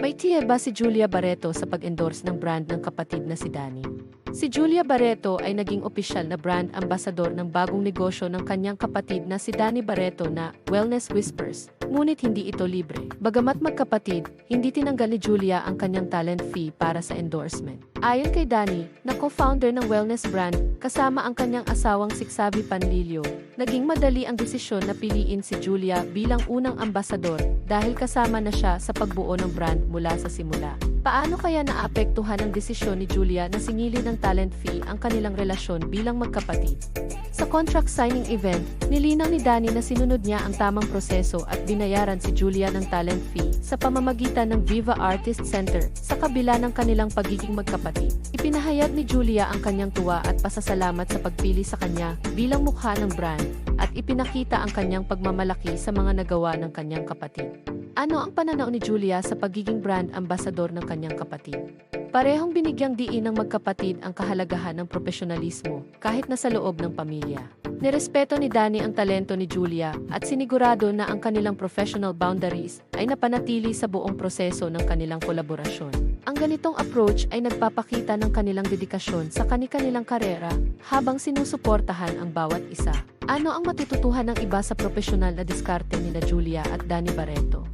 May tiya ba si Julia Barreto sa pag-endorse ng brand ng kapatid na si Danny? Si Julia Barreto ay naging opisyal na brand ambassador ng bagong negosyo ng kanyang kapatid na si Danny Barreto na Wellness Whispers, ngunit hindi ito libre. Bagamat magkapatid, hindi tinanggal ni Julia ang kanyang talent fee para sa endorsement. Ayon kay Danny, na co-founder ng wellness brand, kasama ang kanyang asawang Siksabi Panlilio, naging madali ang desisyon na piliin si Julia bilang unang ambasador dahil kasama na siya sa pagbuo ng brand mula sa simula. Paano kaya naapektuhan ang desisyon ni Julia na singilin ng talent fee ang kanilang relasyon bilang magkapatid? Sa contract signing event, nilinaw ni Danny na sinunod niya ang tamang proseso at binayaran si Julia ng talent fee sa pamamagitan ng Viva Artist Center sa kabila ng kanilang pagiging magkapatid. Ipinahayag ni Julia ang kanyang tuwa at pasasalamat sa pagpili sa kanya bilang mukha ng brand at ipinakita ang kanyang pagmamalaki sa mga nagawa ng kanyang kapatid. Ano ang pananaw ni Julia sa pagiging brand ambassador ng kanyang kapatid? Parehong binigyang diin ng magkapatid ang kahalagahan ng profesionalismo kahit nasa loob ng pamilya. Nirespeto ni Danny ang talento ni Julia at sinigurado na ang kanilang professional boundaries ay napanatili sa buong proseso ng kanilang kolaborasyon. Ang ganitong approach ay nagpapakita ng kanilang dedikasyon sa kani-kanilang karera habang sinusuportahan ang bawat isa. Ano ang matututuhan ng iba sa profesional na diskarte ni na Julia at Danny Barreto?